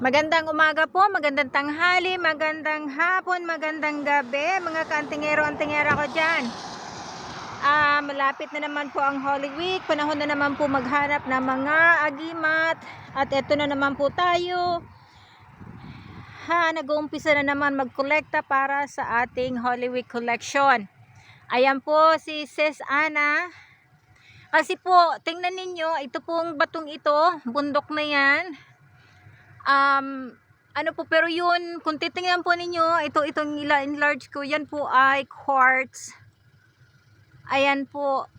Magandang umaga po, magandang tanghali, magandang hapon, magandang gabi, mga kaantingero-antingera ko dyan. Ah, malapit na naman po ang Holy Week, panahon na naman po maghanap ng mga agimat, at eto na naman po tayo. Ha, nag-uumpisa na naman magkolekta para sa ating Holy Week collection. Ayan po si Sis Ana. Kasi po, tingnan ninyo, ito pong batong ito, bundok na yan um, ano po, pero yun, kung titingnan po ninyo, ito, itong enlarge ko, yan po ay quartz. Ayan po.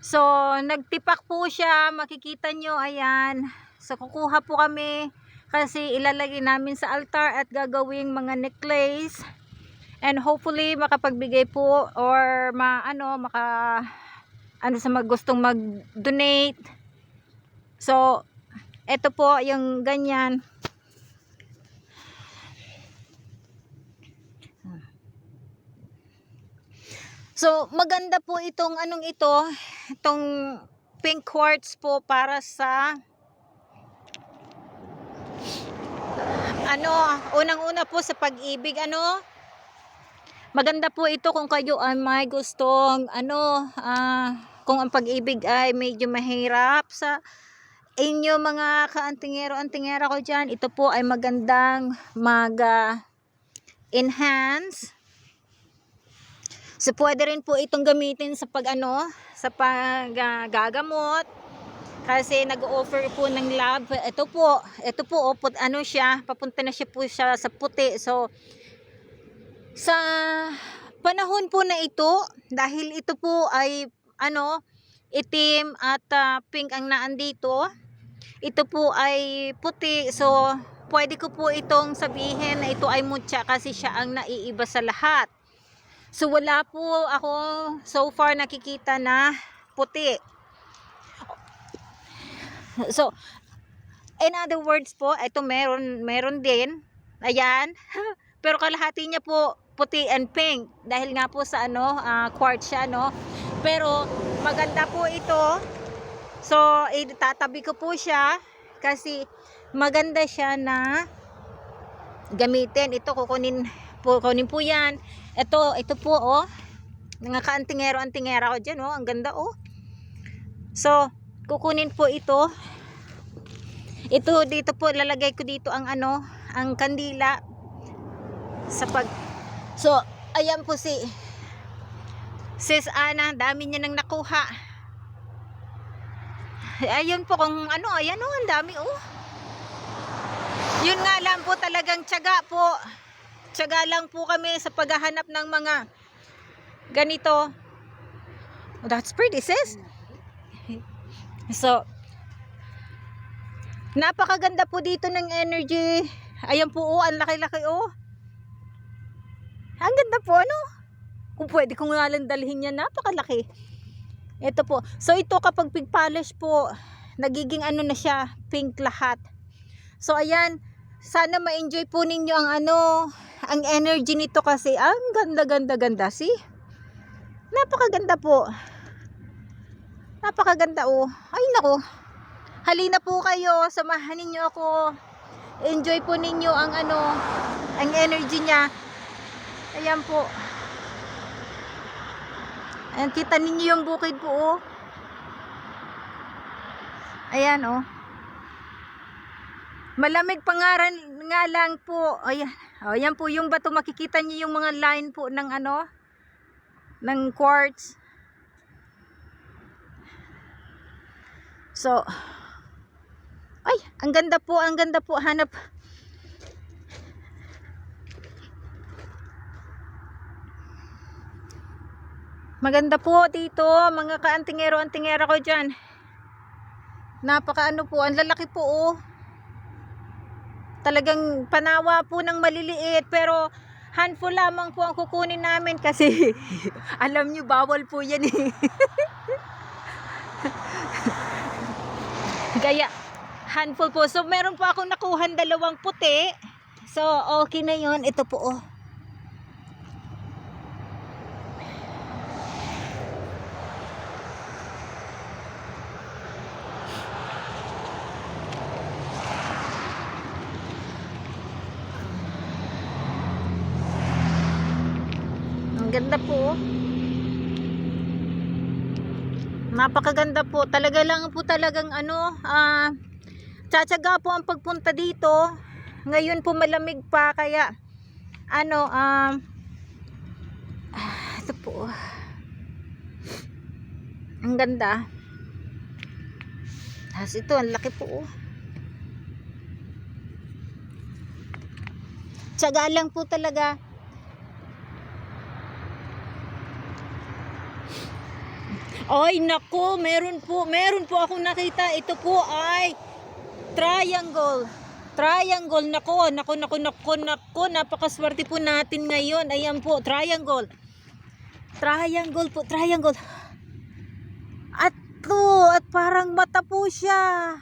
So, nagtipak po siya, makikita nyo, ayan. So, kukuha po kami, kasi ilalagay namin sa altar at gagawing mga necklace. And hopefully, makapagbigay po, or ma, ano, maka, ano sa mag gustong mag-donate. So, ito po yung ganyan. So, maganda po itong anong ito, itong pink quartz po para sa ano, unang-una po sa pag-ibig, ano, maganda po ito kung kayo ay may gustong, ano, ah, kung ang pag-ibig ay medyo mahirap sa inyo mga kaantingero-antingera ko dyan, ito po ay magandang mag ah, enhance. So, pwede rin po itong gamitin sa pag ano, sa paggagamot. kasi nag-offer po ng lab. Ito po, ito po, oh, put, ano siya, papunta na siya po siya sa puti. So, sa panahon po na ito, dahil ito po ay, ano, itim at ah, pink ang naandito, ito po ay puti. So, pwede ko po itong sabihin na ito ay mutya kasi siya ang naiiba sa lahat. So, wala po ako so far nakikita na puti. So, in other words po, ito meron, meron din. Ayan. Pero kalahati niya po puti and pink dahil nga po sa ano, ah, quartz siya, no? Pero maganda po ito. So, itatabi ko po siya kasi maganda siya na gamitin. Ito kukunin po, kunin po yan. Ito, ito po, oh. Mga kaantingero-antingera ko dyan, oh. Ang ganda, oh. So, kukunin po ito. Ito, dito po, lalagay ko dito ang ano, ang kandila sa pag... So, ayan po si Sis Ana, dami niya nang nakuha. Ayun po kung ano, ayan oh, ang dami oh. Yun nga lang po talagang tiyaga po. Tiyaga lang po kami sa paghahanap ng mga ganito. Oh, that's pretty sis. So, napakaganda po dito ng energy. Ayan po oh, ang laki-laki oh. Ang ganda po ano. Kung pwede kong nga lang dalhin yan, napakalaki. Ito po. So ito kapag pig polish po, nagiging ano na siya, pink lahat. So ayan, sana ma-enjoy po ninyo ang ano, ang energy nito kasi ang ganda ganda ganda see? Napakaganda po. Napakaganda oh. Ay nako. Halina po kayo, samahan ninyo ako. Enjoy po ninyo ang ano, ang energy niya. Ayan po. Ayan, kita ninyo yung bukid po, oh. Ayan, oh. Malamig pangaran nga lang po. Ayan. Oh, ayan po yung bato. Makikita niyo yung mga line po ng ano, ng quartz. So, ay, ang ganda po, ang ganda po. Hanap. Maganda po dito, mga kaantingero-antingera ko dyan. Napaka ano po, ang lalaki po oh. Talagang panawa po ng maliliit pero handful lamang po ang kukunin namin kasi alam nyo bawal po yan eh. Kaya handful po. So meron po akong nakuhan dalawang puti. So okay na yon Ito po oh. Napakaganda po. Napakaganda po. Talaga lang po talagang ano, ah, tsatsaga po ang pagpunta dito. Ngayon po malamig pa kaya ano, um, ah, ito po. Ang ganda. Tapos ito, ang laki po. Tsaga lang po talaga. Ay, nako, meron po, meron po akong nakita. Ito po ay triangle. Triangle, nako, nako, nako, nako, nako, napakaswerte po natin ngayon. Ayan po, triangle. Triangle po, triangle. At to, at parang mata po siya.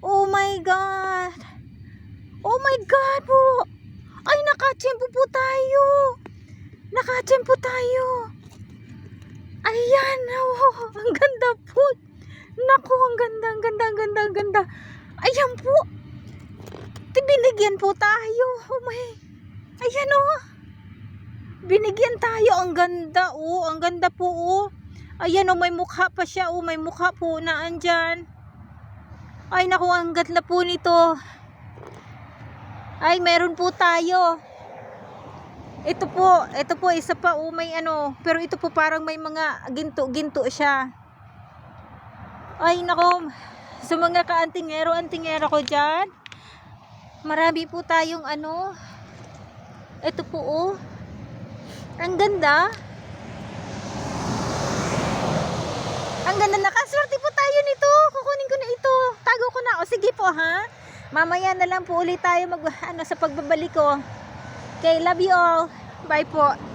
Oh my God. Oh my God po. Ay, nakachempo po tayo. Nakachempo tayo. Ayan, oh, ang ganda po. Naku, ang ganda, ang ganda, ang ganda, ang ganda. Ayan po. Binigyan po tayo. Oh my. Ayan oh. Binigyan tayo. Ang ganda oh. Ang ganda po oh. Ayan oh, may mukha pa siya oh. May mukha po na andyan. Ay naku, ang ganda po nito. Ay, meron po tayo. Ito po, ito po isa pa oh, may ano, pero ito po parang may mga ginto-ginto siya. Ay nako, sa mga kaantingero, antingero ko diyan. Marami po tayong ano. Ito po oh. Ang ganda. Ang ganda nakaswerte po tayo nito. Kukunin ko na ito. Tago ko na. O sige po ha. Mamaya na lang po ulit tayo mag ano sa pagbabalik ko. Okay, love you all. Bye po.